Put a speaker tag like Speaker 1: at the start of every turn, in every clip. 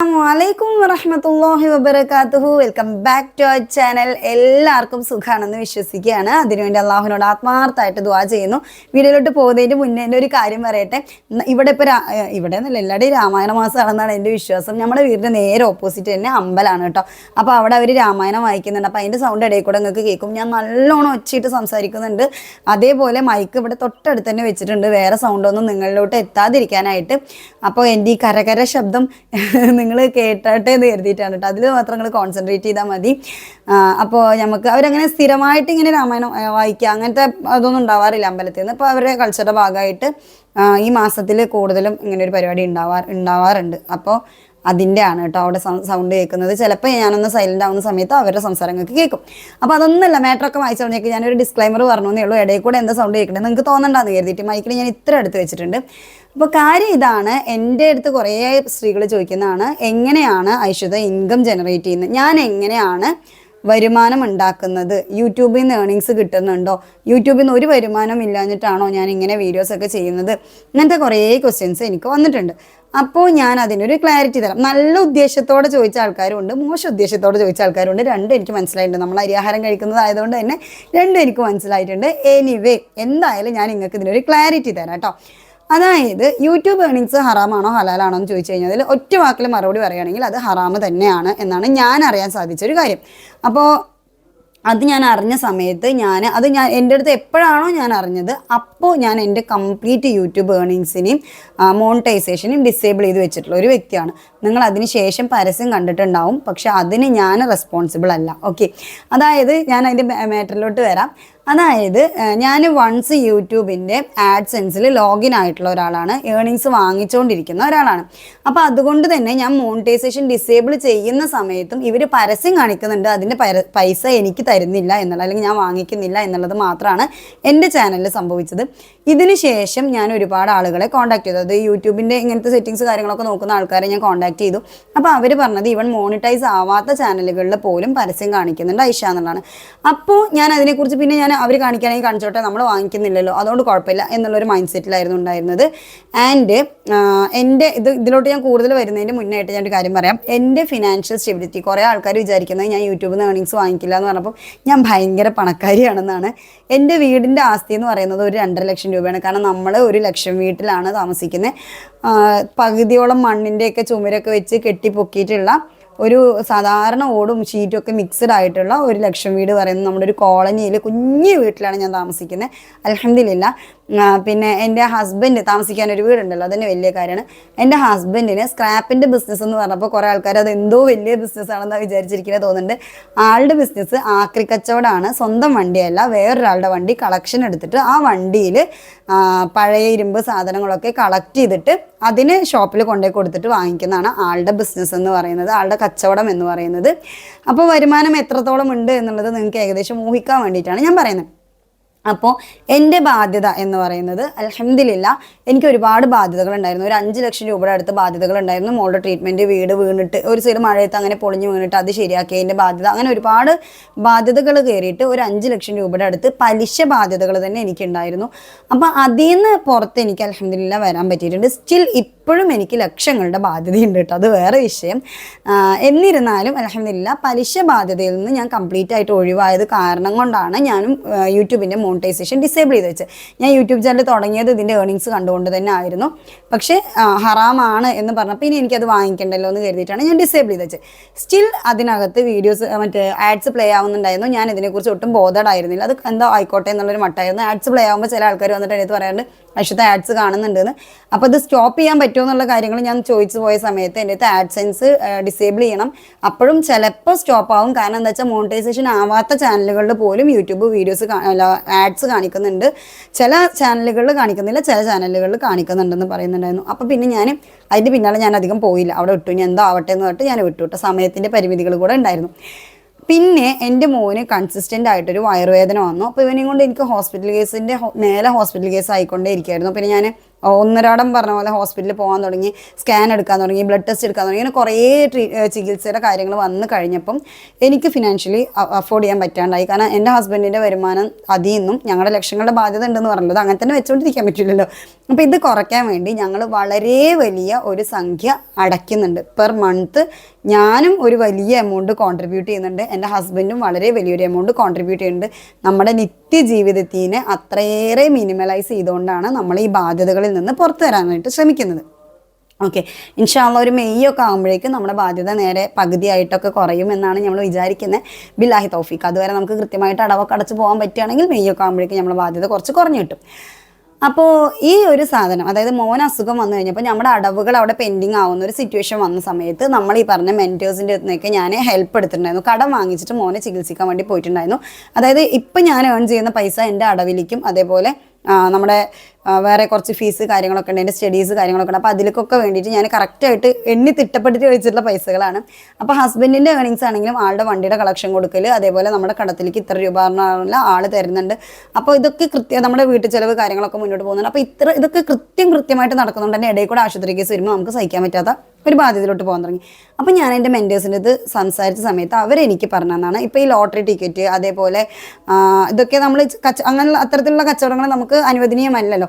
Speaker 1: അലൈക്കും വറഹമത്തല്ലാഹി വബർക്കാത്തുഹു welcome back to our channel. എല്ലാവർക്കും സുഖാണെന്ന് വിശ്വസിക്കുകയാണ്. അതിനുവേണ്ടി അള്ളാഹുവിനോട് ആത്മാർത്ഥമായിട്ട് ദുവാ ചെയ്യുന്നു. വീഡിയോയിലോട്ട് പോകുന്നതിന് മുന്നേ എന്റെ ഒരു കാര്യം പറയട്ടെ. ഇവിടെ ഇപ്പോൾ ഇവിടെ എന്നല്ല എല്ലാവരുടെയും രാമായണ മാസമാണെന്നാണ് എന്റെ വിശ്വാസം. നമ്മുടെ വീടിന്റെ നേരെ ഓപ്പോസിറ്റ് തന്നെ അമ്പലമാണ് കേട്ടോ. അപ്പോൾ അവിടെ അവർ രാമായണം വായിക്കുന്നുണ്ട്. അപ്പോൾ അതിന്റെ സൗണ്ട് ഇടയിൽ കൂടെ നിങ്ങൾക്ക് കേൾക്കും. ഞാൻ നല്ലോണം ഒച്ചയിട്ട് സംസാരിക്കുന്നുണ്ട്. അതേപോലെ മൈക്ക് ഇവിടെ തൊട്ടടുത്ത് തന്നെ വെച്ചിട്ടുണ്ട്. വേറെ സൗണ്ടൊന്നും നിങ്ങളിലോട്ട് എത്താതിരിക്കാനായിട്ട്. അപ്പോൾ എന്റെ ഈ കരകര ശബ്ദം നിങ്ങൾ കേട്ടട്ടെ എന്ന് കരുതിയിട്ടാണ് കേട്ടോ. അതിൽ മാത്രം നിങ്ങൾ കോൺസെൻട്രേറ്റ് ചെയ്താൽ മതി. അപ്പോൾ നമുക്ക് അവരങ്ങനെ സ്ഥിരമായിട്ട് ഇങ്ങനെ രാമായണം വായിക്കുക അങ്ങനത്തെ അതൊന്നും ഉണ്ടാവാറില്ല അമ്പലത്തിൽ നിന്ന്. അപ്പോൾ അവരുടെ കൾച്ചറുടെ ഭാഗമായിട്ട് ഈ മാസത്തിൽ കൂടുതലും ഇങ്ങനെ ഒരു പരിപാടി ഉണ്ടാവാ ഉണ്ടാവാറുണ്ട്. അപ്പോൾ അതിന്റെ ആണ് കേട്ടോ അവിടെ സൗണ്ട് കേൾക്കുന്നത്. ചിലപ്പോൾ ഞാനൊന്ന് സൈലന്റ് ആവുന്ന സമയത്ത് അവരുടെ സംസാരങ്ങൾക്ക് കേൾക്കും. അപ്പോൾ അതൊന്നുമല്ല മാറ്ററൊക്കെ വായിച്ചു തുടങ്ങിയൊക്കെ. ഞാനൊരു ഡിസ്ക്ലൈമർ പറഞ്ഞു ഉള്ളൂ. ഇടയിൽ കൂടെ എന്താ സൗണ്ട് കേൾക്കുന്നത് നിങ്ങൾക്ക് തോന്നണ്ടെന്ന് കരുതിയിട്ട് മൈക്കിൽ ഞാൻ ഇത്ര അടുത്ത് വെച്ചിട്ടുണ്ട്. അപ്പോൾ കാര്യം ഇതാണ്. എന്റെ അടുത്ത് കുറേ സ്ത്രീകൾ ചോദിക്കുന്നതാണ് എങ്ങനെയാണ് ഐശ്വത ഇൻകം ജനറേറ്റ് ചെയ്യുന്നത് ഞാൻ എങ്ങനെയാണ് വരുമാനം ഉണ്ടാക്കുന്നത്? യൂട്യൂബിൽ നിന്ന് ഏർണിങ്സ് കിട്ടുന്നുണ്ടോ? യൂട്യൂബിൽ നിന്ന് ഒരു വരുമാനം ഇല്ലാഞ്ഞിട്ടാണോ ഞാൻ ഇങ്ങനെ വീഡിയോസ് ഒക്കെ ചെയ്യുന്നത്? ഇങ്ങനത്തെ കുറേ ക്വസ്റ്റ്യൻസ് എനിക്ക് വന്നിട്ടുണ്ട്. അപ്പോൾ ഞാൻ അതിനൊരു ക്ലാരിറ്റി തരാം. നല്ല ഉദ്ദേശത്തോടെ ചോദിച്ച ആൾക്കാരുണ്ട് മോശം ഉദ്ദേശത്തോടെ ചോദിച്ച ആൾക്കാരുണ്ട്. രണ്ടും എനിക്ക് മനസ്സിലായിട്ടുണ്ട്. നമ്മൾ അരിയാഹാരം കഴിക്കുന്നതായതുകൊണ്ട് തന്നെ രണ്ടും എനിക്ക് മനസ്സിലായിട്ടുണ്ട്. എനിവേ എന്തായാലും ഞാൻ നിങ്ങൾക്ക് ഇതിനൊരു ക്ലാരിറ്റി തരാം കേട്ടോ. അതായത് യൂട്യൂബ് ഏണിങ്സ് ഹറാമാണോ ഹലാലാണോ എന്ന് ചോദിച്ചു കഴിഞ്ഞാൽ ഒറ്റ വാക്കിൽ മറുപടി പറയുകയാണെങ്കിൽ അത് ഹറാമ് തന്നെയാണ് എന്നാണ് ഞാൻ അറിയാൻ സാധിച്ചൊരു കാര്യം. അപ്പോൾ അത് ഞാൻ അറിഞ്ഞ സമയത്ത് ഞാൻ അത് ഞാൻ എന്റെ അടുത്ത് എപ്പോഴാണോ ഞാൻ അറിഞ്ഞത് അപ്പോൾ ഞാൻ എന്റെ കംപ്ലീറ്റ് യൂട്യൂബ് ഏണിങ്സിനെയും മോണിറ്റൈസേഷനെയും ഡിസേബിൾ ചെയ്ത് വെച്ചിട്ടുള്ള ഒരു വ്യക്തിയാണ്. നിങ്ങൾ അതിന് ശേഷം പരസ്യം കണ്ടിട്ടുണ്ടാവും പക്ഷെ അതിന് ഞാൻ റെസ്പോൺസിബിൾ അല്ല. ഓക്കെ അതായത് ഞാൻ അതിന്റെ മാറ്ററിലോട്ട് വരാം. അതായത് ഞാൻ വൺസ് യൂട്യൂബിന്റെ ആഡ്സെൻസിൽ ലോഗിൻ ആയിട്ടുള്ള ഒരാളാണ്. ഏണിങ്സ് വാങ്ങിച്ചുകൊണ്ടിരിക്കുന്ന ഒരാളാണ്. അപ്പോൾ അതുകൊണ്ട് തന്നെ ഞാൻ മോണിറ്റൈസേഷൻ ഡിസേബിൾ ചെയ്യുന്ന സമയത്തും ഇവർ പരസ്യം കാണിക്കുന്നുണ്ട്. അതിന്റെ പൈസ എനിക്ക് തരുന്നില്ല എന്നുള്ള അല്ലെങ്കിൽ ഞാൻ വാങ്ങിക്കുന്നില്ല എന്നുള്ളത് മാത്രമാണ് എന്റെ ചാനലിൽ സംഭവിച്ചത്. ഇതിന് ശേഷം ഞാൻ ഒരുപാട് ആളുകളെ കോൺടാക്ട് ചെയ്തു. അത് യൂട്യൂബിന്റെ ഇങ്ങനത്തെ സെറ്റിങ്സ് കാര്യങ്ങളൊക്കെ നോക്കുന്ന ആൾക്കാരെ ഞാൻ കോൺടാക്ട് ചെയ്തു. അപ്പോൾ അവർ പറഞ്ഞത് ഇവൻ മോണിറ്റൈസ് ആവാത്ത ചാനലുകളിൽ പോലും പരസ്യം കാണിക്കുന്നുണ്ട് ഐഷ എന്നുള്ളതാണ്. അപ്പോൾ ഞാൻ അതിനെക്കുറിച്ച് പിന്നെ ഞാൻ അവർ കാണിക്കുകയാണെങ്കിൽ കാണിച്ചോട്ടെ നമ്മൾ വാങ്ങിക്കുന്നില്ലല്ലോ. അതുകൊണ്ട് കുഴപ്പമില്ല എന്നുള്ളൊരു മൈൻഡ് സെറ്റിലായിരുന്നു ഉണ്ടായിരുന്നത്. ആൻഡ് എന്റെ ഇത് ഇതിലോട്ട് ഞാൻ കൂടുതൽ വരുന്നതിന് മുന്നായിട്ട് ഞാൻ ഒരു കാര്യം പറയാം. എന്റെ ഫിനാൻഷ്യൽ സ്റ്റെബിലിറ്റി കുറേ ആൾക്കാർ വിചാരിക്കുന്നത് ഞാൻ യൂട്യൂബിൽ നിന്ന് ഏണിങ്സ് വാങ്ങിക്കില്ല എന്ന് പറഞ്ഞപ്പോൾ ഞാൻ ഭയങ്കര പണക്കാരിയാണെന്നാണ്. എന്റെ വീടിന്റെ ആസ്തി എന്ന് പറയുന്നത് ഒരു രണ്ടര ലക്ഷം രൂപയാണ്. കാരണം നമ്മൾ ഒരു ലക്ഷം വീട്ടിലാണ് താമസിക്കുന്നത്. പകുതിയോളം മണ്ണിന്റെയൊക്കെ ചുമരൊക്കെ വെച്ച് കെട്ടിപ്പൊക്കിയിട്ടുള്ള ഒരു സാധാരണ ഓടും ഷീറ്റും ഒക്കെ മിക്സഡ് ആയിട്ടുള്ള ഒരു ലക്ഷം വീട് പറയുന്നത് നമ്മുടെ ഒരു കോളനിയിൽ കുഞ്ഞു വീട്ടിലാണ് ഞാൻ താമസിക്കുന്നത് അലഹമില്ല പിന്നെ എന്റെ ഹസ്ബൻഡ് താമസിക്കാൻ ഒരു വീടുണ്ടല്ലോ അതന്നെ വലിയ കാര്യമാണ്. എന്റെ ഹസ്ബൻഡിന് സ്ക്രാപ്പിന്റെ ബിസിനസ് എന്ന് പറഞ്ഞപ്പോൾ കുറേ ആൾക്കാർ അത് എന്തോ വലിയ ബിസിനസ് ആണെന്ന് വിചാരിച്ചിരിക്കുന്നത് തോന്നുന്നുണ്ട്. ആളുടെ ബിസിനസ് ആക്രി കച്ചവടമാണ് സ്വന്തം വണ്ടിയല്ല വേറൊരാളുടെ വണ്ടി കളക്ഷൻ എടുത്തിട്ട് ആ വണ്ടിയിൽ പഴയ ഇരുമ്പ് സാധനങ്ങളൊക്കെ കളക്ട് ചെയ്തിട്ട് അതിന് ഷോപ്പിൽ കൊണ്ടുപോയി കൊടുത്തിട്ട് വാങ്ങിക്കുന്നതാണ് ആളുടെ ബിസിനസ് എന്ന് പറയുന്നത് ആളുടെ കച്ചവടം എന്ന് പറയുന്നത്. അപ്പോൾ വരുമാനം എത്രത്തോളം ഉണ്ട് എന്നുള്ളത് നിങ്ങൾക്ക് ഏകദേശം ഊഹിക്കാൻ വേണ്ടിയിട്ടാണ് ഞാൻ പറയുന്നത്. അപ്പോൾ എന്റെ ബാധ്യത എന്ന് പറയുന്നത് അലഹമില്ല എനിക്ക് ഒരുപാട് ബാധ്യതകൾ ഉണ്ടായിരുന്നു ഒരു അഞ്ച് ലക്ഷം രൂപയുടെ അടുത്ത് ബാധ്യതകൾ ഉണ്ടായിരുന്നു മോളുടെ ട്രീറ്റ്മെന്റ് വീട് വീണിട്ട് ഒരു സൈഡ് മഴയത്ത് അങ്ങനെ പൊളിഞ്ഞ് വീണിട്ട് അത് ശരിയാക്കി എന്റെ ബാധ്യത. അങ്ങനെ ഒരുപാട് ബാധ്യതകൾ കയറിയിട്ട് ഒരു അഞ്ച് ലക്ഷം രൂപയുടെ അടുത്ത് പലിശ ബാധ്യതകൾ തന്നെ എനിക്കുണ്ടായിരുന്നു. അപ്പോൾ അതിൽ നിന്ന് പുറത്ത് എനിക്ക് അലഹമില്ല വരാൻ പറ്റിയിട്ടുണ്ട്. സ്റ്റിൽ ഇപ്പോഴും എനിക്ക് ലക്ഷങ്ങളുടെ ബാധ്യതയുണ്ട് കേട്ടോ. അത് വേറെ വിഷയം. എന്നിരുന്നാലും അലഹമില്ല പലിശ ബാധ്യതയിൽ നിന്ന് ഞാൻ കംപ്ലീറ്റ് ആയിട്ട് ഒഴിവായത് കാരണം കൊണ്ടാണ് ഞാനും യൂട്യൂബിന്റെ മോണിറ്റൈസേഷൻ ഡിസേബിൾ ചെയ്ത് വെച്ചത്. ഞാൻ യൂട്യൂബ് ചാനൽ തുടങ്ങിയത് ഇതിന്റെ ഏർണിങ്സ് കണ്ടുകൊണ്ട് തന്നെ ആയിരുന്നു. പക്ഷേ ഹറാമാണ് എന്ന് പറഞ്ഞപ്പോൾ ഇനി എനിക്കത് വാങ്ങിക്കണ്ടല്ലോ എന്ന് കരുതിയിട്ടാണ് ഞാൻ ഡിസേബിൾ ചെയ്ത് വെച്ചത്. സ്റ്റിൽ അതിനകത്ത് വീഡിയോസ് മറ്റേ ആഡ്സ് പ്ലേ ആവുന്നുണ്ടായിരുന്നു. ഞാൻ ഇതിനെക്കുറിച്ച് ഒട്ടും ബോധഡായിരുന്നില്ല അത് എന്തോ ആയിക്കോട്ടെ എന്നുള്ളൊരു മട്ടായിരുന്നു. ആഡ്സ് പ്ലേ ആകുമ്പോൾ ചില ആൾക്കാർ വന്നിട്ട് എനിക്ക് പറയാറുണ്ട് അശ്വത്തെ ആഡ്സ് കാണുന്നുണ്ടെന്ന് അപ്പോൾ അത് സ്റ്റോപ്പ് ചെയ്യാൻ പറ്റുമോ എന്നുള്ള കാര്യങ്ങൾ ഞാൻ ചോദിച്ചു പോയ സമയത്ത് എന്റെ അടുത്ത് ആഡ്സെൻസ് ഡിസേബിൾ ചെയ്യണം. അപ്പോഴും ചിലപ്പോൾ സ്റ്റോപ്പ് ആവും. കാരണം എന്താ വെച്ചാൽ മോണിറ്റൈസേഷൻ ആവാത്ത ചാനലുകളിൽ പോലും യൂട്യൂബ് വീഡിയോസ് ആഡ്സ് കാണിക്കുന്നുണ്ട്. ചില ചാനലുകളിൽ കാണിക്കുന്നില്ല ചില ചാനലുകളിൽ കാണിക്കുന്നുണ്ടെന്ന് പറയുന്നുണ്ടായിരുന്നു. അപ്പോൾ പിന്നെ ഞാൻ അതിന്റെ പിന്നാലെ ഞാൻ അധികം പോയില്ല. അവിടെ വിട്ടു. ഇനി എന്തോ ആവട്ടെ എന്ന് പറഞ്ഞിട്ട് ഞാൻ വിട്ടു കേട്ടോ. സമയത്തിന്റെ പരിമിതികൾ കൂടെ ഉണ്ടായിരുന്നു. പിന്നെ എന്റെ മോന് കൺസിസ്റ്റന്റ് ആയിട്ടൊരു വയറുവേദന വന്നു. അപ്പോൾ ഇവനെയും കൊണ്ട് എനിക്ക് ഹോസ്പിറ്റൽ കേസിന്റെ മേലെ ഹോസ്പിറ്റൽ കേസ് ആയിക്കൊണ്ടേ ഇരിക്കുമായിരുന്നു പിന്നെ ഞാൻ ഒന്നരാടം പറഞ്ഞ പോലെ ഹോസ്പിറ്റലിൽ പോകാൻ തുടങ്ങി സ്കാൻ എടുക്കാൻ തുടങ്ങി ബ്ലഡ് ടെസ്റ്റ് എടുക്കാൻ തുടങ്ങി അങ്ങനെ കുറേ ട്രീ ചികിത്സയുടെ കാര്യങ്ങൾ വന്നു കഴിഞ്ഞപ്പം എനിക്ക് ഫിനാൻഷ്യലി അഫോർഡ് ചെയ്യാൻ പറ്റാണ്ടായി. കാരണം എന്റെ ഹസ്ബൻഡിന്റെ വരുമാനം അതിൽ നിന്നും ഞങ്ങളുടെ ലക്ഷങ്ങളുടെ ബാധ്യത ഉണ്ടെന്ന് പറഞ്ഞത് അങ്ങനെ തന്നെ വെച്ചുകൊണ്ടിരിക്കാൻ പറ്റില്ലല്ലോ. അപ്പോൾ ഇത് കുറയ്ക്കാൻ വേണ്ടി ഞങ്ങൾ വളരെ വലിയ ഒരു സംഖ്യ അടയ്ക്കുന്നുണ്ട്. പെർ മന്ത് ഞാനും ഒരു വലിയ എമൗണ്ട് കോൺട്രിബ്യൂട്ട് ചെയ്യുന്നുണ്ട്. എന്റെ ഹസ്ബൻഡും വളരെ വലിയൊരു എമൗണ്ട് കോൺട്രിബ്യൂട്ട് ചെയ്യുന്നുണ്ട്. നമ്മുടെ നിത്യജീവിതത്തിനെ അത്രയേറെ മിനിമലൈസ് ചെയ്തുകൊണ്ടാണ് നമ്മൾ ഈ ബാധ്യതകളിൽ നിന്ന് പുറത്തു വരാനായിട്ട് ശ്രമിക്കുന്നത്. ഓക്കെ ഇൻഷാല്ല ഒരു മെയ് ഒക്കെ ആകുമ്പോഴേക്കും നമ്മുടെ ബാധ്യത നേരെ പകുതിയായിട്ടൊക്കെ കുറയും എന്നാണ് നമ്മൾ വിചാരിക്കുന്നത് ബില്ലാഹി തൗഫീഖ്. അതുവരെ നമുക്ക് കൃത്യമായിട്ട് അടവൊക്കെ അടച്ച് പോകാൻ പറ്റുകയാണെങ്കിൽ മെയ് ഒക്കെ ആകുമ്പോഴേക്കും നമ്മുടെ ബാധ്യത കുറച്ച് കുറഞ്ഞു കിട്ടും. അപ്പോൾ ഈ ഒരു സാധനം അതായത് മോൻ അസുഖം വന്നു കഴിഞ്ഞപ്പോൾ നമ്മുടെ അടവുകൾ അവിടെ പെൻഡിങ് ആവുന്ന ഒരു സിറ്റുവേഷൻ വന്ന സമയത്ത് നമ്മൾ ഈ പറഞ്ഞ മെന്റേഴ്സിന്റെ അടുത്തേക്ക് ഞാൻ ഹെൽപ്പ് എടുത്തിട്ടുണ്ടായിരുന്നു. കടം വാങ്ങിച്ചിട്ട് മോനെ ചികിത്സിക്കാൻ വേണ്ടി പോയിട്ടുണ്ടായിരുന്നു. അതായത് ഇപ്പം ഞാൻ ഏൺ ചെയ്യുന്ന പൈസ എന്റെ അടവിലേക്കും അതേപോലെ നമ്മുടെ വേറെ കുറച്ച് ഫീസ് കാര്യങ്ങളൊക്കെ ഉണ്ട് എന്റെ സ്റ്റഡീസ് കാര്യങ്ങളൊക്കെ ഉണ്ട്. അപ്പോൾ അതിലേക്കൊക്കെ വേണ്ടിയിട്ട് ഞാൻ കറക്റ്റായിട്ട് എണ്ണി തിട്ടപ്പെടുത്തി വെച്ചിട്ടുള്ള പൈസകളാണ്. അപ്പോൾ ഹസ്ബൻഡിന്റെ ഏണിങ്സ് ആണെങ്കിലും ആളുടെ വണ്ടിയുടെ കളക്ഷൻ കൊടുക്കൽ അതേപോലെ നമ്മുടെ കടത്തിലേക്ക് ഇത്ര രൂപ പറഞ്ഞ ആൾ തരുന്നുണ്ട്. അപ്പോൾ ഇതൊക്കെ കൃത്യം നമ്മുടെ വീട്ടു ചിലവ് കാര്യങ്ങളൊക്കെ മുന്നോട്ട് പോകുന്നുണ്ട്. അപ്പോൾ ഇത്ര ഇതൊക്കെ കൃത്യം കൃത്യമായിട്ട് നടക്കുന്നുണ്ട്. തന്നെ ഇടയിൽ കൂടെ ആശുപത്രി കേസ് വരുമ്പോൾ നമുക്ക് സഹിക്കാൻ പറ്റാത്ത ഒരു ബാധ്യതയിലോട്ട് പോകാൻ തുടങ്ങി. അപ്പം ഞാൻ എന്റെ മെന്റേഴ്സിന്റെ ഇത് സംസാരിച്ച സമയത്ത് അവരെനിക്ക് പറഞ്ഞതാണ് ഇപ്പോൾ ഈ ലോട്ടറി ടിക്കറ്റ് അതേപോലെ ഇതൊക്കെ നമ്മൾ കച്ച അങ്ങനെയുള്ള അത്തരത്തിലുള്ള കച്ചവടങ്ങൾ നമുക്ക് അനുവദനീയമല്ലല്ലോ.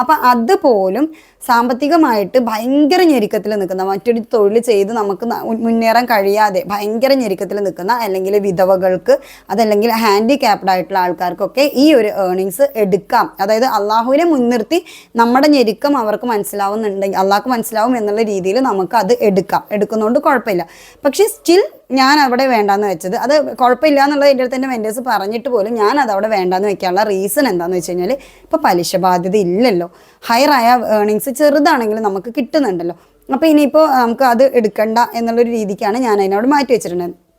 Speaker 1: അപ്പം അതുപോലും സാമ്പത്തികമായിട്ട് ഭയങ്കര ഞെരുക്കത്തിൽ നിൽക്കുന്ന മറ്റൊരു തൊഴിൽ ചെയ്ത് നമുക്ക് മുന്നേറാൻ കഴിയാതെ ഭയങ്കര ഞെരുക്കത്തിൽ നിൽക്കുന്ന അല്ലെങ്കിൽ വിധവകൾക്ക് അതല്ലെങ്കിൽ ഹാൻഡിക്യാപ്ഡ് ആയിട്ടുള്ള ആൾക്കാർക്കൊക്കെ ഈ ഒരു ഏർണിങ്സ് എടുക്കാം. അതായത് അള്ളാഹുവിനെ മുൻനിർത്തി നമ്മുടെ ഞെരുക്കം അവർക്ക് മനസ്സിലാവുന്നുണ്ടെങ്കിൽ അള്ളാഹ്ക്ക് മനസ്സിലാവും എന്നുള്ള രീതിയിൽ നമുക്ക് അത് എടുക്കാം. എടുക്കുന്നതുകൊണ്ട് കുഴപ്പമില്ല. പക്ഷേ സ്റ്റിൽ ഞാൻ അവിടെ വേണ്ടാന്ന് വെച്ചത് അത് കുഴപ്പമില്ല എന്നുള്ളത് എന്റെ അടുത്ത് എന്റെ മെന്റേഴ്സ് പറഞ്ഞിട്ട് പോലും ഞാൻ അത് അവിടെ വേണ്ടാന്ന് വെക്കാനുള്ള റീസൺ എന്താണെന്ന് വെച്ച് കഴിഞ്ഞാൽ ഇപ്പോൾ പലിശ ബാധ്യത ഇല്ലല്ലോ. ഹയറായ ഏർണിങ്സ് ചെറുതാണെങ്കിലും നമുക്ക് കിട്ടുന്നുണ്ടല്ലോ. അപ്പോൾ ഇനിയിപ്പോൾ നമുക്ക് അത് എടുക്കണ്ട എന്നുള്ളൊരു രീതിക്കാണ് ഞാൻ അതിനോട് മാറ്റി വെച്ചിട്ടുണ്ടായിരുന്നത്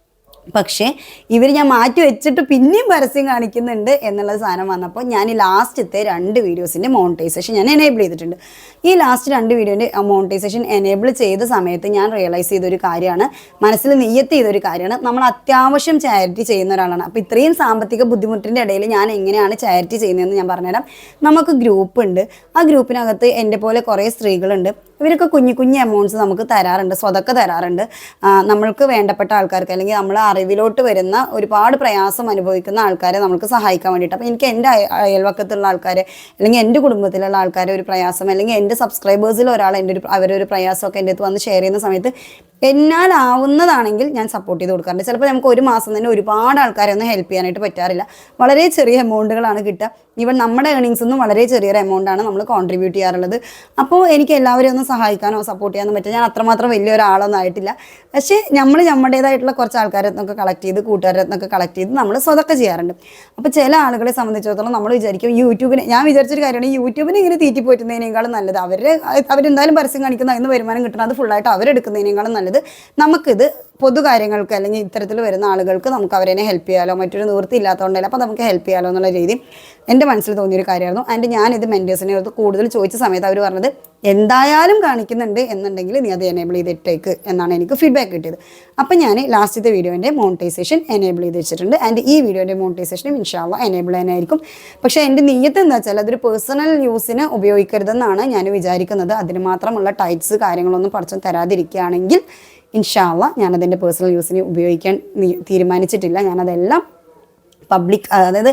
Speaker 1: പക്ഷേ ഇവർ ഞാൻ മാറ്റി വെച്ചിട്ട് പിന്നെയും പരസ്യം കാണിക്കുന്നുണ്ട് എന്നുള്ള സാധനം വന്നപ്പോൾ ഞാൻ ഈ ലാസ്റ്റത്തെ രണ്ട് വീഡിയോസിന്റെ മോണിറ്റൈസേഷൻ ഞാൻ എനേബിൾ ചെയ്തിട്ടുണ്ട്. ഈ ലാസ്റ്റ് രണ്ട് വീഡിയോന്റെ മോണിറ്റൈസേഷൻ എനേബിൾ ചെയ്ത സമയത്ത് ഞാൻ റിയലൈസ് ചെയ്തൊരു കാര്യമാണ് മനസ്സിൽ നെയ്യത്ത് ചെയ്തൊരു കാര്യമാണ്. നമ്മൾ അത്യാവശ്യം ചാരിറ്റി ചെയ്യുന്ന ഒരാളാണ്. അപ്പോൾ ഇത്രയും സാമ്പത്തിക ബുദ്ധിമുട്ടിന്റെ ഇടയിൽ ഞാൻ എങ്ങനെയാണ് ചാരിറ്റി ചെയ്യുന്നതെന്ന് ഞാൻ പറഞ്ഞുതരാം. നമുക്ക് ഗ്രൂപ്പ് ഉണ്ട്. ആ ഗ്രൂപ്പിനകത്ത് എന്റെ പോലെ കുറേ സ്ത്രീകളുണ്ട്. ഇവരൊക്കെ കുഞ്ഞു കുഞ്ഞു എമൗണ്ട്സ് നമുക്ക് തരാറുണ്ട് സ്വതൊക്കെ തരാറുണ്ട്. നമ്മൾക്ക് വേണ്ടപ്പെട്ട ആൾക്കാർക്ക് അല്ലെങ്കിൽ നമ്മൾ അറിവിലോട്ട് വരുന്ന ഒരുപാട് പ്രയാസം അനുഭവിക്കുന്ന ആൾക്കാരെ നമുക്ക് സഹായിക്കാൻ വേണ്ടിയിട്ട്. അപ്പോൾ എനിക്ക് എന്റെ അയ- അയൽവക്കത്തുള്ള ആൾക്കാരെ അല്ലെങ്കിൽ എന്റെ കുടുംബത്തിലുള്ള ആൾക്കാരെ ഒരു പ്രയാസം അല്ലെങ്കിൽ എന്റെ സബ്സ്ക്രൈബേഴ്സിൽ ഒരാൾ എന്റെ ഒരു അവരൊരു പ്രയാസമൊക്കെ എന്റെ അടുത്ത് വന്ന് ഷെയർ ചെയ്യുന്ന സമയത്ത് എന്നാലാവുന്നതാണെങ്കിൽ ഞാൻ സപ്പോർട്ട് ചെയ്ത് കൊടുക്കാറുണ്ട്. ചിലപ്പോൾ നമുക്ക് ഒരു മാസം തന്നെ ഒരുപാട് ആൾക്കാരെ ഒന്നും ഹെൽപ്പ് ചെയ്യാനായിട്ട് പറ്റാറില്ല. വളരെ ചെറിയ എമൗണ്ടുകളാണ് കിട്ടുക. ഈവൻ നമ്മുടെ ഏണിങ്സ് ഒന്നും വളരെ ചെറിയൊരു എമൗണ്ടാണ് നമ്മൾ കോൺട്രിബ്യൂട്ട് ചെയ്യാറുള്ളത്. അപ്പോൾ എനിക്ക് എല്ലാവരെയും ഒന്ന് സഹായിക്കാനോ സപ്പോർട്ട് ചെയ്യാനോ പറ്റും ഞാൻ അത്രമാത്രം വലിയൊരാളൊന്നും ആയിട്ടില്ല. പക്ഷേ നമ്മൾ നമ്മുടേതായിട്ടുള്ള കുറച്ച് ആൾക്കാരെ നിന്നൊക്കെ കളക്ട് ചെയ്ത് കൂട്ടുകാരെ നിന്നൊക്കെ കളക്ട് ചെയ്ത് നമ്മൾ സ്വതൊക്കെ ചെയ്യാറുണ്ട്. അപ്പോൾ ചില ആളുകളെ സംബന്ധിച്ചിടത്തോളം നമ്മൾ വിചാരിക്കും യൂട്യൂബിന് ഞാൻ വിചാരിച്ചൊരു കാര്യമാണ് യൂട്യൂബിന് ഇങ്ങനെ തീറ്റി പോറ്റുന്നതിനേക്കാളും നല്ലത്. അവർ അവരെന്തായാലും പരസ്യം കാണിക്കുന്ന അതിന് വരുമാനം കിട്ടണം അത് ഫുള്ളായിട്ട് അവരെടുക്കുന്നതിനേക്കാളും നല്ലത്. നമുക്കിത് പൊതുകാര്യങ്ങൾക്ക് അല്ലെങ്കിൽ ഇത്തരത്തിൽ വരുന്ന ആളുകൾക്ക് നമുക്ക് അവരെ ഹെൽപ്പ് ചെയ്യാലോ? മറ്റൊരു നിവൃത്തി ഇല്ലാത്തതുകൊണ്ടല്ല? അപ്പോൾ നമുക്ക് ഹെൽപ്പ് ചെയ്യാലോ എന്നുള്ള രീതി എന്റെ മനസ്സിൽ തോന്നിയൊരു കാര്യമായിരുന്നു. ആൻഡ് ഞാനിത് മെന്റേഴ്സിനെ അടുത്ത് കൂടുതൽ ചോദിച്ച സമയത്ത് അവർ പറഞ്ഞത് എന്തായാലും കാണിക്കുന്നുണ്ട് എന്നുണ്ടെങ്കിൽ നീ അത് എനേബിൾ ചെയ്തിട്ടേക്ക് എന്നാണ് എനിക്ക് ഫീഡ്ബാക്ക് കിട്ടിയത്. അപ്പം ഞാൻ ലാസ്റ്റത്തെ വീഡിയോന്റെ മോണിറ്റൈസേഷൻ എനേബിൾ ചെയ്ത് വെച്ചിട്ടുണ്ട്. ആൻഡ് ഈ വീഡിയോന്റെ മോണിറ്റൈസേഷനും ഇൻഷാല്ല എനേബിൾ തന്നെയായിരിക്കും പക്ഷേ എന്റെ നീയത്ത് എന്താ വെച്ചാൽ അതൊരു പേഴ്സണൽ യൂസിന് ഉപയോഗിക്കരുതെന്നാണ് ഞാൻ വിചാരിക്കുന്നത്. അതിന് മാത്രമുള്ള ടൈറ്റ്സ് കാര്യങ്ങളൊന്നും പഠിച്ചും തരാതിരിക്കുകയാണെങ്കിൽ ഇൻഷാല്ല ഞാനതിന്റെ പേഴ്സണൽ യൂസിന് ഉപയോഗിക്കാൻ തീരുമാനിച്ചിട്ടില്ല. ഞാനതെല്ലാം പബ്ലിക് അതായത്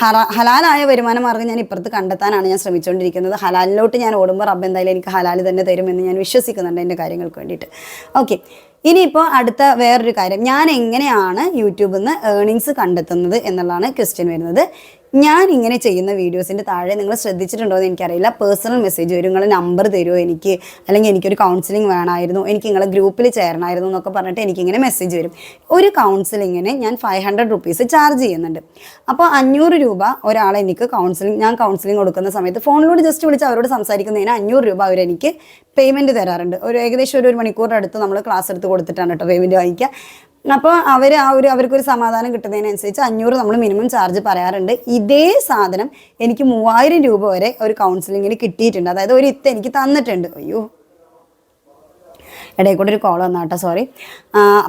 Speaker 1: ഹറ ഹലാലായ വരുമാന മാർഗം ഞാൻ ഇപ്പുറത്ത് കണ്ടെത്താനാണ് ഞാൻ ശ്രമിച്ചുകൊണ്ടിരിക്കുന്നത് ഹലാലിലോട്ട് ഞാൻ ഓടുമ്പോൾ റബ്ബ് എന്തായാലും എനിക്ക് ഹലാൽ തന്നെ തരുമെന്ന് ഞാൻ വിശ്വസിക്കുന്നുണ്ട് എന്റെ കാര്യങ്ങൾക്ക് വേണ്ടിയിട്ട്. ഓക്കെ ഇനിയിപ്പോൾ അടുത്ത വേറൊരു കാര്യം. ഞാൻ എങ്ങനെയാണ് യൂട്യൂബിൽ നിന്ന് ഏർണിങ്സ് കണ്ടെത്തുന്നത് എന്നുള്ളതാണ് ക്വസ്റ്റ്യൻ വരുന്നത്. ഞാൻ ഇങ്ങനെ ചെയ്യുന്ന വീഡിയോസിന്റെ താഴെ നിങ്ങൾ ശ്രദ്ധിച്ചിട്ടുണ്ടോ എന്ന് എനിക്കറിയില്ല. പേഴ്സണൽ മെസ്സേജ് വരും. നിങ്ങൾ നമ്പർ തരുമോ എനിക്ക്? അല്ലെങ്കിൽ എനിക്കൊരു കൗൺസിലിംഗ് വേണമായിരുന്നു. എനിക്ക് നിങ്ങളെ ഗ്രൂപ്പിൽ ചേരണമായിരുന്നു എന്നൊക്കെ പറഞ്ഞിട്ട് എനിക്കിങ്ങനെ മെസ്സേജ് വരും. ഒരു കൗൺസിലിങ്ങിന് ഞാൻ ഫൈവ് ഹൺഡ്രഡ് റുപ്പീസ് ചാർജ് ചെയ്യുന്നുണ്ട്. അപ്പോൾ അഞ്ഞൂറ് രൂപ ഒരാൾ എനിക്ക് കൗൺസിലിംഗ് ഞാൻ കൗൺസിലിംഗ് കൊടുക്കുന്ന സമയത്ത് ഫോണിലൂടെ ജസ്റ്റ് വിളിച്ച് അവരോട് സംസാരിക്കുന്നതിന് അഞ്ഞൂറ് രൂപ അവരെനിക്ക് പേയ്മെന്റ് തരാറുണ്ട്. ഒരു ഏകദേശം ഒരു ഒരു അടുത്ത് നമ്മൾ ക്ലാസ് എടുത്ത് കൊടുത്തിട്ടാണ് കേട്ടോ പേയ്മെന്റ് വാങ്ങിക്കുക. അപ്പോൾ അവർ ആ ഒരു അവർക്കൊരു സമാധാനം കിട്ടുന്നതിനനുസരിച്ച് അഞ്ഞൂറ് നമ്മൾ മിനിമം ചാർജ് പറയാറുണ്ട്. ഇതേ സാധനം എനിക്ക് മൂവായിരം രൂപ വരെ ഒരു കൗൺസിലിങ്ങിന് കിട്ടിയിട്ടുണ്ട്. അതായത് ഒരു ഇത്ത എനിക്ക് തന്നിട്ടുണ്ട്. അയ്യോ. ഇടയിൽ കൂടെ ഒരു കോൾ വന്നാട്ടോ സോറി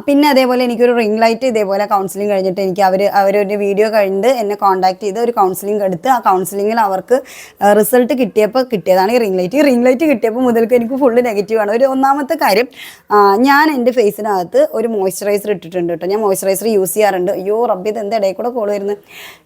Speaker 1: പിന്നെ അതേപോലെ എനിക്കൊരു റിംഗ് ലൈറ്റ് ഇതേപോലെ കൗൺസിലിംഗ് കഴിഞ്ഞിട്ട് എനിക്ക് അവർ അവരൊരു വീഡിയോ കഴിഞ്ഞിട്ട് എന്നെ കോൺടാക്ട് ചെയ്ത് ഒരു കൗൺസിലിംഗ് എടുത്ത് ആ കൗൺസിലിങ്ങിൽ അവർക്ക് റിസൾട്ട് കിട്ടിയപ്പോൾ കിട്ടിയതാണ് ഈ റിംഗ് ലൈറ്റ് ഈ റിംഗ് ലൈറ്റ് കിട്ടിയപ്പോൾ മുതൽക്ക് എനിക്ക് ഫുള്ള് നെഗറ്റീവാണ് ഒരു ഒന്നാമത്തെ കാര്യം ഞാൻ എന്റെ ഫേസിനകത്ത് ഒരു മോയ്സ്ചറൈസർ ഇട്ടിട്ടുണ്ട് കേട്ടോ. ഞാൻ മോയ്സ്ചറൈസർ യൂസ് ചെയ്യാറുണ്ട്. അയ്യോ റബ്ബി ഇത് എന്താ ഇടയിൽ കൂടെ കോൾ വരുന്നത്?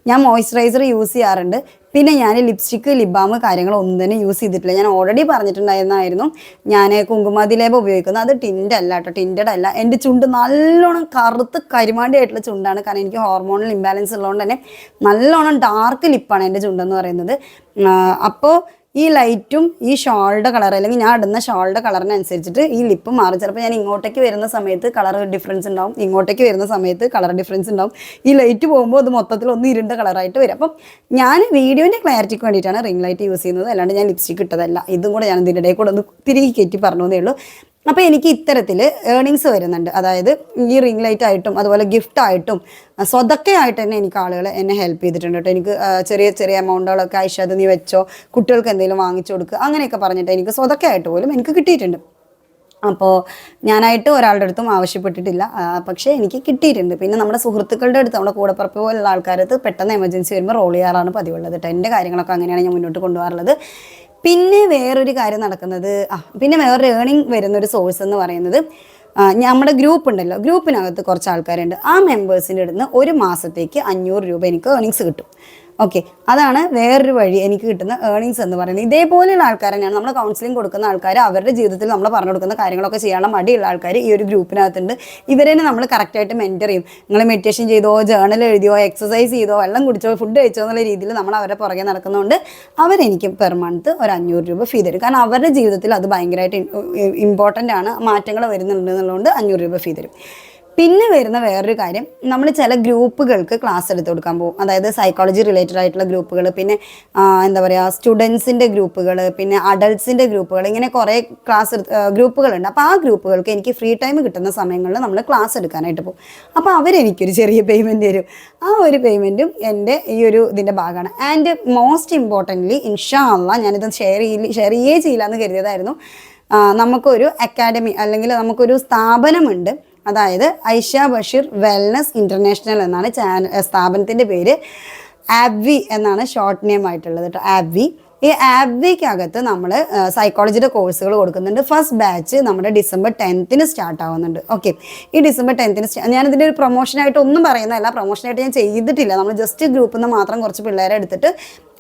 Speaker 1: ഞാൻ മോയ്സ്ചറൈസർ യൂസ് ചെയ്യാറുണ്ട്. പിന്നെ ഞാൻ ലിപ്സ്റ്റിക്ക് ലിബാം കാര്യങ്ങളൊന്നും തന്നെ യൂസ് ചെയ്തിട്ടില്ല. ഞാൻ ഓൾറെഡി പറഞ്ഞിട്ടുണ്ടായിരുന്നായിരുന്നു ഞാൻ കുങ്കുമാതിലേബ ഉപയോഗിക്കുന്നത്. അത് ടിൻഡ് അല്ല കേട്ടോ ടിന്റഡ് അല്ല. എന്റെ ചുണ്ട് നല്ലോണം കറുത്ത് കരിമാണ്ടി ആയിട്ടുള്ള ചുണ്ടാണ്. കാരണം എനിക്ക് ഹോർമോണൽ ഇംബാലൻസ് ഉള്ളതുകൊണ്ട് തന്നെ നല്ലോണം ഡാർക്ക് ലിപ്പാണ് എന്റെ ചുണ്ടെന്ന് പറയുന്നത്. അപ്പോൾ ഈ ലൈറ്റും ഈ ഷോളുടെ കളർ അല്ലെങ്കിൽ ഞാൻ ഇടുന്ന ഷോളുടെ കളറിനനുസരിച്ചിട്ട് ഈ ലിപ്പ് മാറും. ചിലപ്പോൾ ഞാൻ ഇങ്ങോട്ടേക്ക് വരുന്ന സമയത്ത് കളർ ഡിഫറൻസ് ഉണ്ടാവും. ഇങ്ങോട്ടേക്ക് വരുന്ന സമയത്ത് കളർ ഡിഫറൻസ് ഉണ്ടാവും. ഈ ലൈറ്റ് പോകുമ്പോൾ അത് മൊത്തത്തിൽ ഒന്ന് ഇരുണ്ട കളറായിട്ട് വരും. അപ്പം ഞാൻ വീഡിയോന്റെ ക്ലാരിറ്റിക്ക് വേണ്ടിയിട്ടാണ് റിംഗ് ലൈറ്റ് യൂസ് ചെയ്യുന്നത്. അല്ലാണ്ട് ഞാൻ ലിപ്സ്റ്റിക് ഇട്ടതല്ല. ഇതും കൂടെ ഞാൻ ഇതിന്റെ ഇടയിൽ കൂടെ ഒന്ന് തിരികെ കയറ്റി പറഞ്ഞതേ ഉള്ളൂ. അപ്പോൾ എനിക്ക് ഇത്തരത്തിൽ ഏർണിങ്സ് വരുന്നുണ്ട്. അതായത് ഈ റിംഗ് ലൈറ്റ് ആയിട്ടും അതുപോലെ ഗിഫ്റ്റ് ആയിട്ടും സ്വതക്കയായിട്ട് തന്നെ എനിക്ക് ആളുകൾ എന്നെ ഹെൽപ്പ് ചെയ്തിട്ടുണ്ട് കേട്ടോ എനിക്ക് ചെറിയ ചെറിയ എമൗണ്ടുകളൊക്കെ ഐഷത് നീ വെച്ചോ കുട്ടികൾക്ക് എന്തെങ്കിലും വാങ്ങിച്ചു കൊടുക്കുക അങ്ങനെയൊക്കെ പറഞ്ഞിട്ട് എനിക്ക് സ്വതക്കയായിട്ട് പോലും എനിക്ക് കിട്ടിയിട്ടുണ്ട്. അപ്പോൾ ഞാനായിട്ട് ഒരാളുടെ അടുത്തും ആവശ്യപ്പെട്ടിട്ടില്ല. പക്ഷേ എനിക്ക് കിട്ടിയിട്ടുണ്ട്. പിന്നെ നമ്മുടെ സുഹൃത്തുക്കളുടെ അടുത്ത് നമ്മുടെ കൂടപ്പുറപ്പ് പോലുള്ള ആൾക്കാരത്ത് പെട്ടെന്ന് എമർജൻസി വരുമ്പോൾ റോൾ ചെയ്യാറാണ് പതിവുള്ളത് കേട്ടോ എന്റെ കാര്യങ്ങളൊക്കെ അങ്ങനെയാണ് ഞാൻ മുന്നോട്ട് കൊണ്ടുപോകാറുള്ളത്. പിന്നെ വേറൊരു കാര്യം നടക്കുന്നത് ആ പിന്നെ വേറൊരു ഏണിംഗ് വരുന്ന ഒരു സോഴ്സ് എന്ന് പറയുന്നത് നമ്മുടെ ഗ്രൂപ്പ് ഉണ്ടല്ലോ ഗ്രൂപ്പിനകത്ത് കുറച്ച് ആൾക്കാരുണ്ട്. ആ മെമ്പേഴ്സിന്റെ അടുത്ത് ഒരു മാസത്തേക്ക് അഞ്ഞൂറ് രൂപ എനിക്ക് ഏണിങ്സ് കിട്ടും. ഓക്കെ അതാണ് വേറൊരു വഴി എനിക്ക് കിട്ടുന്ന ഏർണിങ്സ് എന്ന് പറയുന്നത്. ഇതേപോലെയുള്ള ആൾക്കാർ തന്നെയാണ് നമ്മൾ കൗൺസിലിംഗ് കൊടുക്കുന്ന ആൾക്കാർ അവരുടെ ജീവിതത്തിൽ നമ്മൾ പറഞ്ഞു കൊടുക്കുന്ന കാര്യങ്ങളൊക്കെ ചെയ്യാനുള്ള മടിയുള്ള ആൾക്കാർ ഈ ഒരു ഗ്രൂപ്പിനകത്തുണ്ട് ഇവരെ നമ്മൾ കറക്റ്റായിട്ട് മെന്റർ ചെയ്യും. നിങ്ങൾ മെഡിറ്റേഷൻ ചെയ്തോ ജേണൽ എഴുതിയോ എക്സസൈസ് ചെയ്തോ വെള്ളം കുടിച്ചോ ഫുഡ് കഴിച്ചോ എന്നുള്ള രീതിയിൽ നമ്മൾ അവരെ പുറകെ നടക്കുന്നതുകൊണ്ട് അവരെനിക്ക് പെർ മന്ത് ഒരു അഞ്ഞൂറ് രൂപ ഫീ തരും. കാരണം അവരുടെ ജീവിതത്തിൽ അത് ഭയങ്കരമായിട്ട് ഇമ്പോർട്ടന്റ് ആണ്. മാറ്റങ്ങൾ വരുന്നുണ്ട് എന്നുള്ളതുകൊണ്ട് അഞ്ഞൂറ് രൂപ ഫീ തരും. പിന്നെ വരുന്ന വേറൊരു കാര്യം നമ്മൾ ചില ഗ്രൂപ്പുകൾക്ക് ക്ലാസ് എടുത്ത് കൊടുക്കാൻ പോകും. അതായത് സൈക്കോളജി റിലേറ്റഡ് ആയിട്ടുള്ള ഗ്രൂപ്പുകൾ പിന്നെ എന്താ പറയുക സ്റ്റുഡൻസിന്റെ ഗ്രൂപ്പുകൾ പിന്നെ അഡൾട്ട്സിന്റെ ഗ്രൂപ്പുകൾ ഇങ്ങനെ കുറേ ക്ലാസ് ഗ്രൂപ്പുകളുണ്ട്. അപ്പോൾ ആ ഗ്രൂപ്പുകൾക്ക് എനിക്ക് ഫ്രീ ടൈം കിട്ടുന്ന സമയങ്ങളിൽ നമ്മൾ ക്ലാസ് എടുക്കാനായിട്ട് പോകും. അപ്പോൾ അവരെനിക്കൊരു ചെറിയ പേയ്മെന്റ് തരും. ആ ഒരു പേയ്മെന്റും എന്റെ ഈ ഒരു ഇതിന്റെ ഭാഗമാണ്. ആൻഡ് മോസ്റ്റ് ഇമ്പോർട്ടന്റ്ലി ഇൻഷാ അള്ളാ ഞാനിത് ഷെയർ ചെയ്യില്ല ഷെയർ ചെയ്യേ ചെയ്യില്ല എന്ന് കരുതിയതായിരുന്നു നമുക്കൊരു അക്കാഡമി അല്ലെങ്കിൽ നമുക്കൊരു സ്ഥാപനമുണ്ട്. അതായത് ഐഷ ബഷീർ വെൽനസ് ഇന്റർനാഷണൽ എന്നാണ് ചാനൽ സ്ഥാപനത്തിന്റെ പേര്. ആബ്വി എന്നാണ് ഷോർട്ട് നെയിം ആയിട്ടുള്ളത് കേട്ടോ. ആബ്വി. ഈ ആബ്വിക്കകത്ത് നമ്മൾ സൈക്കോളജിയുടെ കോഴ്സുകൾ കൊടുക്കുന്നുണ്ട്. ഫസ്റ്റ് ബാച്ച് നമ്മുടെ ഡിസംബർ ടെൻത്തിന് സ്റ്റാർട്ട് ആവുന്നുണ്ട്. ഓക്കെ ഈ ഡിസംബർ ടെൻത്തിന് ഞാനിതിന്റെ ഒരു പ്രൊമോഷനായിട്ട് ഒന്നും പറയുന്നതല്ല. പ്രൊമോഷനായിട്ട് ഞാൻ ചെയ്തിട്ടില്ല. നമ്മൾ ജസ്റ്റ് ഗ്രൂപ്പിൽ നിന്ന് മാത്രം കുറച്ച് പിള്ളേരെ എടുത്തിട്ട്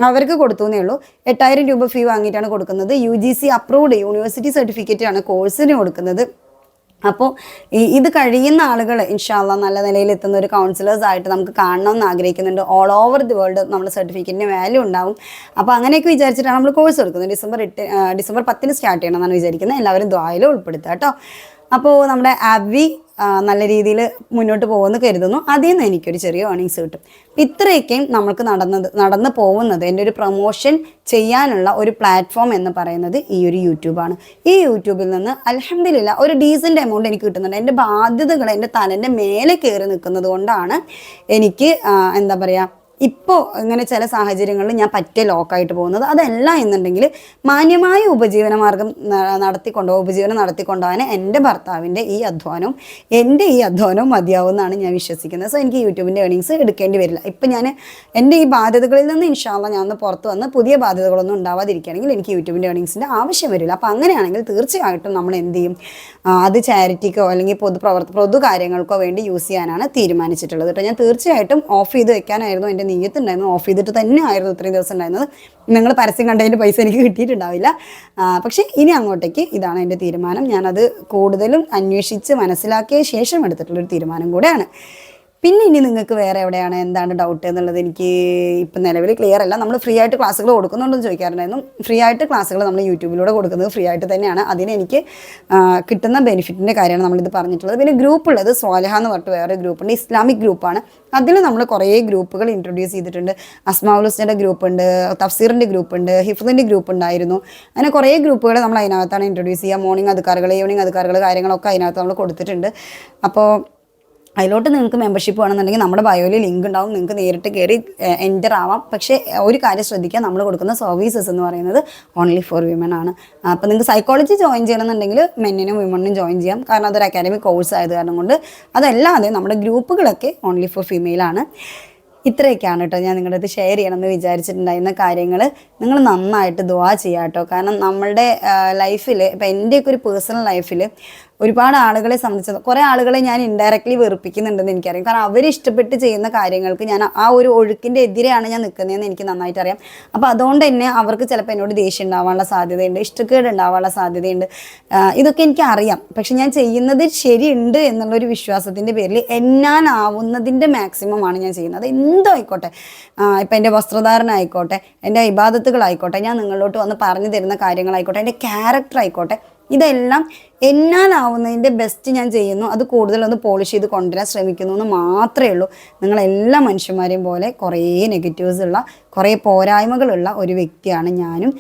Speaker 1: അവർക്ക് കൊടുത്തു എന്നേ ഉള്ളൂ. എട്ടായിരം രൂപ ഫീ വാങ്ങിയിട്ടാണ് കൊടുക്കുന്നത്. U G C approved university സർട്ടിഫിക്കറ്റാണ് കോഴ്സിന് കൊടുക്കുന്നത്. അപ്പോൾ ഇത് കഴിയുന്ന ആളുകൾ ഇൻഷാല്ല നല്ല നിലയിൽ എത്തുന്ന ഒരു കൗൺസിലേഴ്സ് ആയിട്ട് നമുക്ക് കാണണം എന്ന് ആഗ്രഹിക്കുന്നുണ്ട്. ഓൾ ഓവർ ദി വേൾഡ് നമ്മുടെ സർട്ടിഫിക്കറ്റിന് വാല്യൂ ഉണ്ടാവും. അപ്പോൾ അങ്ങനെയൊക്കെ വിചാരിച്ചിട്ടാണ് നമ്മൾ കോഴ്സ് കൊടുക്കുന്നത് ഡിസംബർ എട്ട് ഡിസംബർ പത്തിന് സ്റ്റാർട്ട് ചെയ്യണം ചെയ്യണമെന്നാണ് വിചാരിക്കുന്നത്. എല്ലാവരും ദ്വായിൽ ഉൾപ്പെടുത്തുക കേട്ടോ അപ്പോൾ നമ്മുടെ ആവി നല്ല രീതിയിൽ മുന്നോട്ട് പോകുമെന്ന് കരുതുന്നു. അതിൽ നിന്ന് എനിക്കൊരു ചെറിയ ഏർണിങ്സ് കിട്ടും. ഇത്രയൊക്കെയും നമുക്ക് നടന്നത് നടന്നു പോകുന്നത് എന്റെ ഒരു പ്രൊമോഷൻ ചെയ്യാനുള്ള ഒരു പ്ലാറ്റ്ഫോം എന്ന് പറയുന്നത് ഈ ഒരു യൂട്യൂബാണ് ഈ യൂട്യൂബിൽ നിന്ന് അലഹമില്ല ഒരു ഡീസന്റ് എമൗണ്ട് എനിക്ക് കിട്ടുന്നുണ്ട്. എന്റെ ബാധ്യതകൾ എന്റെ തലന്റെ മേലെ കയറി നിൽക്കുന്നത് കൊണ്ടാണ് എനിക്ക് എന്താ പറയുക ഇപ്പോൾ ഇങ്ങനെ ചില സാഹചര്യങ്ങളിൽ ഞാൻ പറ്റിയ ലോക്കായിട്ട് പോകുന്നത് അതല്ല എന്നുണ്ടെങ്കിൽ മാന്യമായ ഉപജീവന മാർഗം നടത്തിക്കൊണ്ടോ ഉപജീവനം നടത്തിക്കൊണ്ടുപോകാൻ എന്റെ ഭർത്താവിന്റെ ഈ അധ്വാനവും എന്റെ ഈ അധ്വാനവും മതിയാവും എന്നാണ് ഞാൻ വിശ്വസിക്കുന്നത്. സോ എനിക്ക് യൂട്യൂബിന്റെ ഏണിങ്സ് എടുക്കേണ്ടി വരില്ല. ഇപ്പം ഞാൻ എന്റെ ഈ ബാധ്യതകളിൽ നിന്ന് ഇൻഷാല്ല ഞാൻ ഒന്ന് പുറത്ത് വന്ന് പുതിയ ബാധ്യതകളൊന്നും ഉണ്ടാവാതിരിക്കുകയാണെങ്കിൽ എനിക്ക് യൂട്യൂബിന്റെ ഏണിങ്സിന്റെ ആവശ്യം വരില്ല. അപ്പോൾ അങ്ങനെയാണെങ്കിൽ തീർച്ചയായിട്ടും നമ്മൾ എന്ത് ചെയ്യും? അത് ചാരിറ്റിക്കോ അല്ലെങ്കിൽ പൊതു പ്രവർത്ത പൊതു കാര്യങ്ങൾക്കോ വേണ്ടി യൂസ് ചെയ്യാനാണ് തീരുമാനിച്ചിട്ടുള്ളത്. കേട്ടോ ഞാൻ തീർച്ചയായിട്ടും ഓഫ് ചെയ്ത് വെക്കാനായിരുന്നു എന്റെ നീയത്തുണ്ടായിരുന്നു ഓഫ് ചെയ്തിട്ട് തന്നെ ആയിരുന്നു ഇത്രയും ദിവസം ഉണ്ടായിരുന്നത്. നിങ്ങൾ പരസ്യം കണ്ടതിന്റെ പൈസ എനിക്ക് കിട്ടിയിട്ടുണ്ടാവില്ല. പക്ഷേ ഇനി അങ്ങോട്ടേക്ക് ഇതാണ് എന്റെ തീരുമാനം. ഞാനത് കൂടുതലും അന്വേഷിച്ച് മനസ്സിലാക്കിയ ശേഷം എടുത്തിട്ടുള്ളൊരു തീരുമാനം കൂടെയാണ്. പിന്നെ ഇനി നിങ്ങൾക്ക് വേറെ എവിടെയാണ് എന്താണ് ഡൗട്ട് എന്നുള്ളത് എനിക്ക് ഇപ്പം നിലവിൽ ക്ലിയർ അല്ല. നമ്മൾ ഫ്രീ ആയിട്ട് ക്ലാസ്സുകൾ കൊടുക്കുന്നുണ്ടെന്ന് ചോദിക്കാറുണ്ടായിരുന്നു. ഫ്രീ ആയിട്ട് ക്ലാസ്സുകൾ നമ്മൾ യൂട്യൂബിലൂടെ കൊടുക്കുന്നത് ഫ്രീ ആയിട്ട് തന്നെയാണ്. അതിന് എനിക്ക് കിട്ടുന്ന ബെനിഫിറ്റിന്റെ കാര്യമാണ് നമ്മളിത് പറഞ്ഞിട്ടുള്ളത്. പിന്നെ ഗ്രൂപ്പ് ഉള്ളത് സ്വാലഹ എന്ന് പറഞ്ഞിട്ട് വേറെ ഗ്രൂപ്പുണ്ട്. ഇസ്ലാമിക് ഗ്രൂപ്പാണ് അതിൽ നമ്മൾ കുറേ ഗ്രൂപ്പുകൾ ഇൻട്രൊഡ്യൂസ് ചെയ്തിട്ടുണ്ട്. അസ്മാവുലുസ്റ്റിന്റെ ഗ്രൂപ്പ് ഉണ്ട് തഫ്സീറിന്റെ ഗ്രൂപ്പ് ഉണ്ട് ഹിഫ്ലിന്റെ ഗ്രൂപ്പ് ഉണ്ടായിരുന്നു. അങ്ങനെ കുറേ ഗ്രൂപ്പുകൾ നമ്മൾ അതിനകത്താണ് ഇൻട്രൊഡ്യൂസ് ചെയ്യുക. മോർണിംഗ് അധികാരികൾ ഈവനിങ് അധികാരികൾ കാര്യങ്ങളൊക്കെ അതിനകത്ത് നമ്മൾ കൊടുത്തിട്ടുണ്ട്. അപ്പോൾ അതിലോട്ട് നിങ്ങൾക്ക് മെമ്പർഷിപ്പ് വേണമെന്നുണ്ടെങ്കിൽ നമ്മുടെ ബയോയിൽ ലിങ്ക് ഉണ്ടാവും. നിങ്ങൾക്ക് നേരിട്ട് കയറി എന്റർ ആവാം. പക്ഷേ ഒരു കാര്യം ശ്രദ്ധിക്കുക. നമ്മൾ കൊടുക്കുന്ന സർവീസസ് എന്ന് പറയുന്നത് ഓൺലി ഫോർ വിമൻ ആണ്. അപ്പോൾ നിങ്ങൾക്ക് സൈക്കോളജി ജോയിൻ ചെയ്യണമെന്നുണ്ടെങ്കിൽ മെന്നിനും വിമണിനും ജോയിൻ ചെയ്യാം. കാരണം അതൊരു അക്കാഡമിക് കോഴ്സ് ആയത് കാരണം കൊണ്ട് അതല്ലാതെ നമ്മുടെ ഗ്രൂപ്പുകളൊക്കെ ഓൺലി ഫോർ ഫീമെയിലാണ് ഇത്രയൊക്കെയാണ് കേട്ടോ ഞാൻ നിങ്ങളുടെ അടുത്ത് ഷെയർ ചെയ്യണമെന്ന് വിചാരിച്ചിട്ടുണ്ടായിരുന്ന കാര്യങ്ങൾ നിങ്ങൾ നന്നായിട്ട് ദുവാ ചെയ്യാം കേട്ടോ. കാരണം നമ്മളുടെ ലൈഫിൽ ഇപ്പം എന്റെയൊക്കെ ഒരു പേഴ്സണൽ ലൈഫിൽ ഒരുപാട് ആളുകളെ സംബന്ധിച്ചത് കുറേ ആളുകളെ ഞാൻ ഇൻഡയറക്റ്റ്ലി വെറുപ്പിക്കുന്നുണ്ടെന്ന് എനിക്കറിയാം. കാരണം അവർ ഇഷ്ടപ്പെട്ട് ചെയ്യുന്ന കാര്യങ്ങൾക്ക് ഞാൻ ആ ഒരു ഒഴുക്കിന്റെ എതിരെയാണ് ഞാൻ നിൽക്കുന്നതെന്ന് എനിക്ക് നന്നായിട്ട് അറിയാം. അപ്പോൾ അതുകൊണ്ട് തന്നെ അവർക്ക് ചിലപ്പോൾ എന്നോട് ദേഷ്യം ഉണ്ടാവാനുള്ള സാധ്യതയുണ്ട് ഇഷ്ടക്കേട് ഉണ്ടാവാനുള്ള സാധ്യതയുണ്ട്. ഇതൊക്കെ എനിക്ക് അറിയാം. പക്ഷെ ഞാൻ ചെയ്യുന്നത് ശരിയുണ്ട് എന്നുള്ളൊരു വിശ്വാസത്തിന്റെ പേരിൽ എന്നാനാവുന്നതിന്റെ മാക്സിമം ആണ് ഞാൻ ചെയ്യുന്നത്. എന്തോ ആയിക്കോട്ടെ ഇപ്പം എന്റെ വസ്ത്രധാരണ ആയിക്കോട്ടെ എന്റെ ഇബാദത്തുകളായിക്കോട്ടെ ഞാൻ നിങ്ങളിലോട്ട് വന്ന് പറഞ്ഞു തരുന്ന കാര്യങ്ങളായിക്കോട്ടെ എന്റെ ക്യാരക്ടർ ആയിക്കോട്ടെ ഇതെല്ലാം എന്നാലാവുന്നതിന്റെ ബെസ്റ്റ് ഞാൻ ചെയ്യുന്നു. അത് കൂടുതലൊന്ന് പോളിഷ് ചെയ്ത് കൊണ്ടുവരാൻ ശ്രമിക്കുന്നു എന്ന് മാത്രമേ ഉള്ളൂ. നിങ്ങളെല്ലാ മനുഷ്യന്മാരെയും പോലെ കുറേ നെഗറ്റീവ്സ് ഉള്ള കുറേ പോരായ്മകളുള്ള ഒരു വ്യക്തിയാണ് ഞാനും.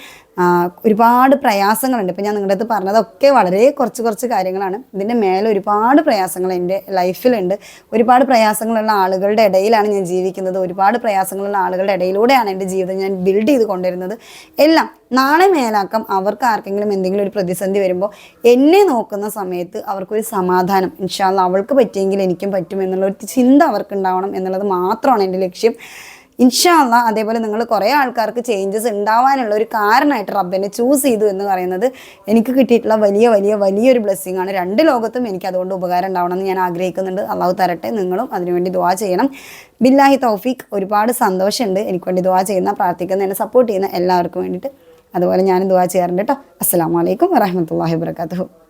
Speaker 1: ഒരുപാട് പ്രയാസങ്ങളുണ്ട്. ഇപ്പം ഞാൻ നിങ്ങളുടെ അടുത്ത് പറഞ്ഞതൊക്കെ വളരെ കുറച്ച് കുറച്ച് കാര്യങ്ങളാണ്. ഇതിന്റെ മേലെ ഒരുപാട് പ്രയാസങ്ങൾ എന്റെ ലൈഫിലുണ്ട്. ഒരുപാട് പ്രയാസങ്ങളുള്ള ആളുകളുടെ ഇടയിലാണ് ഞാൻ ജീവിക്കുന്നത്. ഒരുപാട് പ്രയാസങ്ങളുള്ള ആളുകളുടെ ഇടയിലൂടെയാണ് എന്റെ ജീവിതം ഞാൻ ബിൽഡ് ചെയ്ത് കൊണ്ടുവരുന്നത്. എല്ലാം നാളെ മേലാക്കം അവർക്ക് ആർക്കെങ്കിലും എന്തെങ്കിലും ഒരു പ്രതിസന്ധി വരുമ്പോൾ എന്നെ നോക്കുന്ന സമയത്ത് അവർക്കൊരു സമാധാനം. ഇൻഷാല്ല അവൾക്ക് പറ്റിയെങ്കിൽ എനിക്കും പറ്റും എന്നുള്ള ഒരു ചിന്ത അവർക്ക് ഉണ്ടാവണം എന്നുള്ളത് മാത്രമാണ് എന്റെ ലക്ഷ്യം. ഇൻഷാല്ല അതേപോലെ നിങ്ങൾ കുറേ ആൾക്കാർക്ക് ചേഞ്ചസ് ഉണ്ടാവാനുള്ള ഒരു കാരണമായിട്ട് റബ്ബിനെ ചൂസ് ചെയ്തു എന്ന് പറയുന്നത് എനിക്ക് കിട്ടിയിട്ടുള്ള വലിയ വലിയ വലിയൊരു ബ്ലെസ്സിങ് ആണ്. രണ്ട് ലോകത്തും എനിക്ക് അതുകൊണ്ട് ഉപകാരം ഉണ്ടാവണമെന്ന് ഞാൻ ആഗ്രഹിക്കുന്നുണ്ട്. അള്ളാഹു തരട്ടെ നിങ്ങളും അതിനുവേണ്ടി ദുവാ ചെയ്യണം. ബില്ലാഹി തൗഫീഖ് ഒരുപാട് സന്തോഷമുണ്ട്. എനിക്ക് വേണ്ടി ദുവാ ചെയ്യുന്ന പ്രാർത്ഥിക്കുന്ന എന്നെ സപ്പോർട്ട് ചെയ്യുന്ന എല്ലാവർക്കും വേണ്ടിയിട്ട്. അതുപോലെ ഞാനും ദുവാ ചെയ്യാറുണ്ട് കേട്ടോ. അസ്സാം വലൈക്കും വരഹമത്തല്ലാഹി വാബർക്കാത്തു